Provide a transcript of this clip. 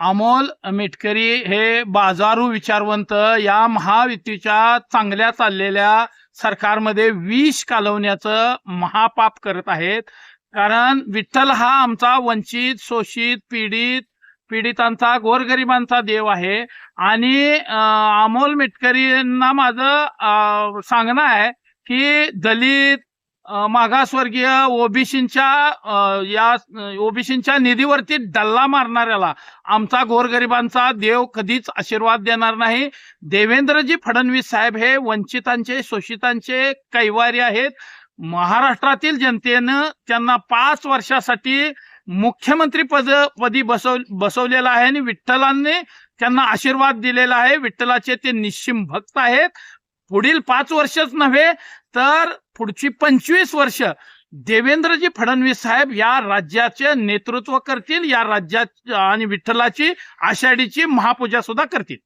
अमोल मिटकरी हे बाजारू विचारवंत या महायुतीच्या चांगल्या चाललेल्या सरकारमध्ये विष कालवण्याचं महापाप करत आहेत. कारण विठ्ठल हा आमचा वंचित शोषित पीडित पीडितांचा गोरगरिबांचा देव आहे. आणि अमोल मिटकरींना माझं सांगणं आहे की दलित मागासवर्गीय ओबीसींच्या या ओबीसींच्या निधीवरती डल्ला मारणाऱ्याला आमचा गोरगरिबांचा देव कधीच आशीर्वाद देणार नाही. देवेंद्रजी फडणवीस साहेब हे वंचितांचे शोषितांचे कैवारी आहेत. महाराष्ट्रातील जनतेनं त्यांना पाच वर्षासाठी मुख्यमंत्री पद पदी बसव बसवलेलं आहे आणि विठ्ठलांनी त्यांना आशीर्वाद दिलेला आहे. विठ्ठलाचे ते निश्चिम भक्त आहेत. पुढील पाच वर्षच नव्हे तर पुढची पंचवीस वर्ष देवेंद्रजी फडणवीस साहेब या राज्याचे नेतृत्व करतील या राज्यात आणि विठ्ठलाची आषाढीची महापूजा सुद्धा करतील.